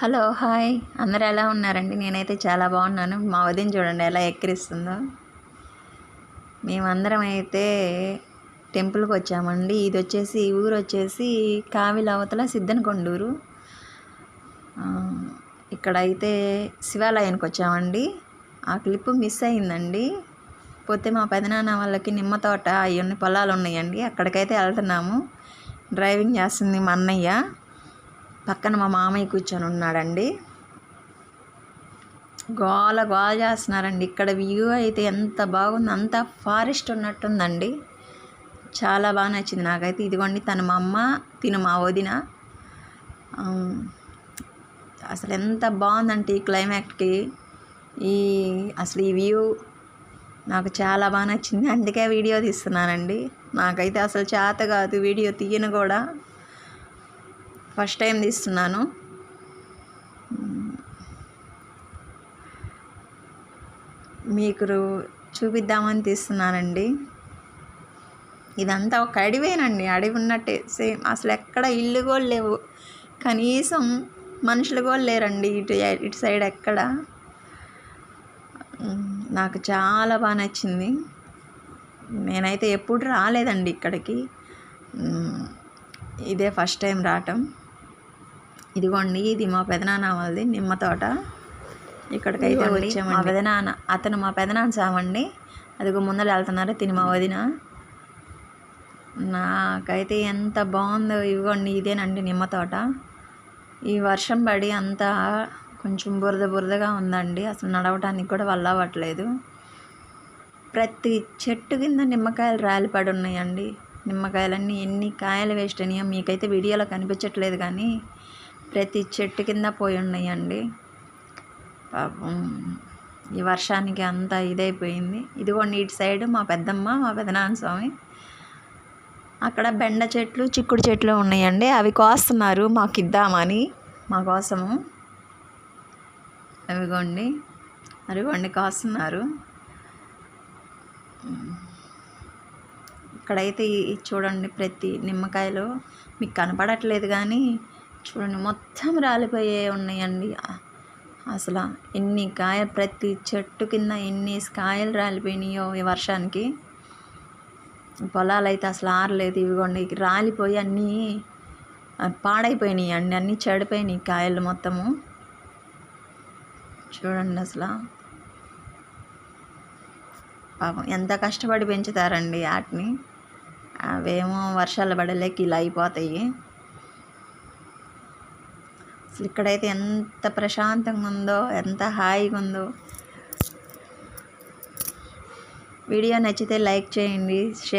Hello hi. అందరు ఎలా ఉన్నారండి? నేనైతే చాలా బాగున్నాను. మా వదిన చూడండి ఎలా ఎక్కిరిస్తుందో. మేమందరం అయితే టెంపుల్కి వచ్చామండి. ఇది వచ్చేసి ఊరు వచ్చేసి కావిల అవతల సిద్ధనకొండూరు ఇక్కడైతే శివాలయానికి వచ్చామండి. ఆ క్లిప్ మిస్ అయిందండి పోతే మా పెదనాన్న వాళ్ళకి నిమ్మ తోట అవన్నీ పొలాలు ఉన్నాయండి. అక్కడికైతే వెళ్తున్నాము. డ్రైవింగ్ చేస్తుంది మా అన్నయ్య. పక్కన మా మామయ్య కూర్చొని ఉన్నాడండి. గోల గోల చేస్తున్నారండి. ఇక్కడ వ్యూ అయితే ఎంత బాగుంది అంత ఫారెస్ట్ ఉన్నట్టుందండి. చాలా బాగా నచ్చింది నాకైతే. ఇదిగోండి తన మా అమ్మ తిను మా వదిన. అసలు ఎంత బాగుందంటే ఈ క్లైమాక్ట్కి ఈ అసలు ఈ వ్యూ నాకు చాలా బాగా నచ్చింది. అందుకే వీడియో తీస్తున్నానండి. నాకైతే అసలు చేత కాదు వీడియో తీయను కూడా. ఫస్ట్ టైం తీస్తున్నాను. మీకు చూపిద్దామని తీస్తున్నానండి. ఇదంతా ఒక అడివేనండి. అడవి ఉన్నట్టే సేమ్. అసలు ఎక్కడ ఇల్లు కూడా లేవు. కనీసం మనుషులు కూడా లేరండి ఇటు ఇటు సైడ్ ఎక్కడ. నాకు చాలా బాగా నచ్చింది. నేనైతే ఎప్పుడు రాలేదండి ఇక్కడికి. ఇదే ఫస్ట్ టైం రావటం. ఇదిగోండి ఇది మా పెదనాన్న వాళ్ళది నిమ్మ తోట. ఇక్కడికైతే వచ్చాము మా పెదనాన్న అతను మా పెదనాన్న సామండి అదిగో ముందర వెళ్తున్నారు తిని మా వదిన. నాకైతే ఎంత బాగుందో ఇదిగోండి ఇదేనండి నిమ్మ తోట. ఈ వర్షం పడి అంతా కొంచెం బురద బురదగా ఉందండి అసలు నడవటానికి కూడా వల్ల అవ్వట్లేదు. ప్రతి చెట్టు కింద నిమ్మకాయలు రాలిపడి ఉన్నాయండి. నిమ్మకాయలన్నీ ఎన్ని కాయలు వేస్ట్ అయినాయో మీకైతే వీడియోలో కనిపించట్లేదు కానీ ప్రతి చెట్టు కింద పోయి ఉన్నాయండి. పాపం ఈ వర్షానికి అంతా ఇదైపోయింది. ఇదిగోండి ఇటు సైడ్ మా పెద్దమ్మ మా పెదనాన్న స్వామి. అక్కడ బెండ చెట్లు చిక్కుడు చెట్లు ఉన్నాయండి. అవి కోస్తున్నారు మాకు ఇద్దామని మా కోసము. అవిగోండి అదిగోండి కాస్తున్నారు. ఇక్కడైతే చూడండి ప్రతి నిమ్మకాయలు. మీకు కనపడట్లేదు కానీ చూడండి మొత్తం రాలిపోయే ఉన్నాయండి. అసలు ఎన్ని కాయ ప్రతి చెట్టు కింద ఎన్ని కాయలు రాలిపోయినాయో ఈ వర్షానికి. పొలాలు అయితే అసలు ఆరలేదు ఇవిగోండి. రాలిపోయి అన్నీ పాడైపోయినాయి అండి. అన్నీ చెడిపోయినాయి కాయలు మొత్తము. చూడండి అసలు. పాపం ఎంత కష్టపడి పెంచుతారండి వాటిని. అవేమో వర్షాలు పడలేక ఇలా అయిపోతాయి. అసలు ఇక్కడైతే ఎంత ప్రశాంతంగా ఉందో ఎంత హాయిగా ఉందో వీడియో నచ్చితే లైక్ చేయండి షేర్